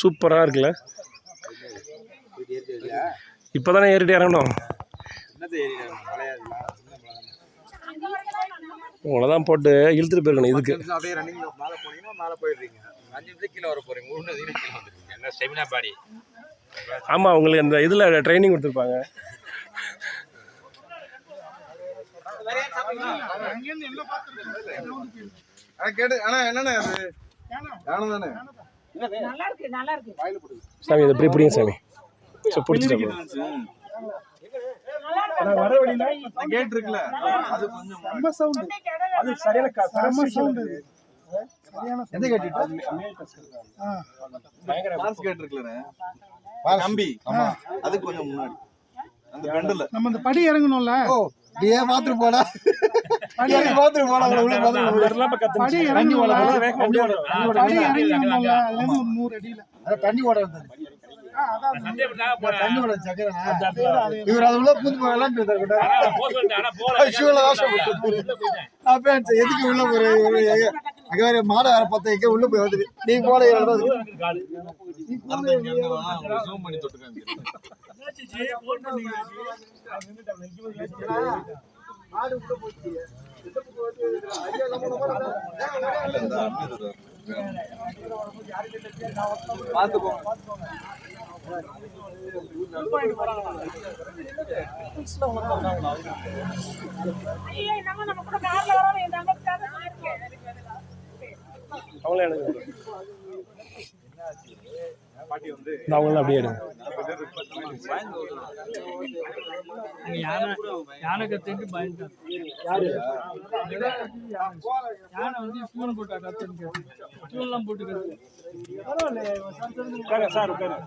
சூப்பராக இருக்குல்ல. இப்போ தானே ஏறிட்டு இறங்கணும்? உங்களை தான். போட்டு இழுத்துட்டு போயிருக்கணும் இதுக்கு. அப்படியே ரன்னிங் மேலே போனீங்கன்னா மேலே போயிடுறீங்க. அஞ்சு நிமிஷம் கீழே வர போறீங்க. மூணு நிமிஷம் கீழே வந்துருக்கீங்க என்ன ஸ்டெமினா பாடி ஆமாம் உங்களுக்கு அந்த இதில் ட்ரைனிங் கொடுத்துருப்பாங்க கேட்டு அண்ணா என்னண்ணே அது யானை தானே நல்லா இருக்கு நல்லா இருக்கு சாமி இதை இப்படி பிடிங்க சாமி. ஸோ பிடிச்சிட்டு கேட் இருக்குல்ல அது கொஞ்சம் அது சரியான எந்த கேட் டான்ஸ் கேட் இருக்குல்லண்ணே நம்பி ஆமா அதுக்கு கொஞ்சம் முன்னாடி. அந்த பெண்டில் நம்ம இந்த படி இறங்கணும்ல? நீயே பாத்துட்டு போடா? பாத்துட்டு போடா? உள்ள பாத்துட்டு அதுல இருந்து ஒரு நூறு அடியில. தண்ணி ஓட அதான். தண்ணி ஓட சக்கரை. இவர் அது உள்ள பூந்து எதுக்கு உள்ள போற? இவரு அங்க வேற மாடை வேற பத்த எங்க உள்ள போய் வந்துட்டு நீ போட ஜூம் அவங்களே எடுங்க இந்த அவங்களும் அப்படியே எடுங்க. யானை கத்துட்டு பயந்துட்டான் யானை வந்து ஸ்பூன் போட்டா கத்துன்னு ஸ்பூன்லாம் போட்டு கத்து சார் உட்காருங்க.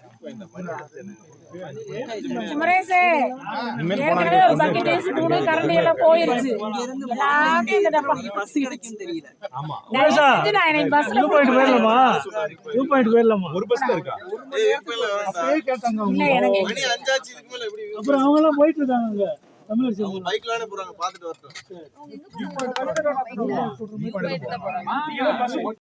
சுமரேசே ஏற்கனவே ஒரு பக்கெட் ஸ்பூனு கரண்டி எல்லாம் போயிருச்சு. எல்லாத்தையும் இந்த டப்பா பஸ் கிடைக்கும் தெரியல. நான் எனக்கு பஸ்ல பாயிண்ட் போயிடலாமா? டூ பாயிண்ட் போயிடலாமா? ஒரு பஸ் இருக்கா? இல்ல எனக்கு மணி அஞ்சாச்சு இதுக்கு மேல எப்படி அப்புறம் அவங்க எல்லாம் போயிட்டு இருக்காங்க அங்க. தமிழ் அவங்க பைக்லானே போறாங்க பாத்துட்டு வரட்டும்.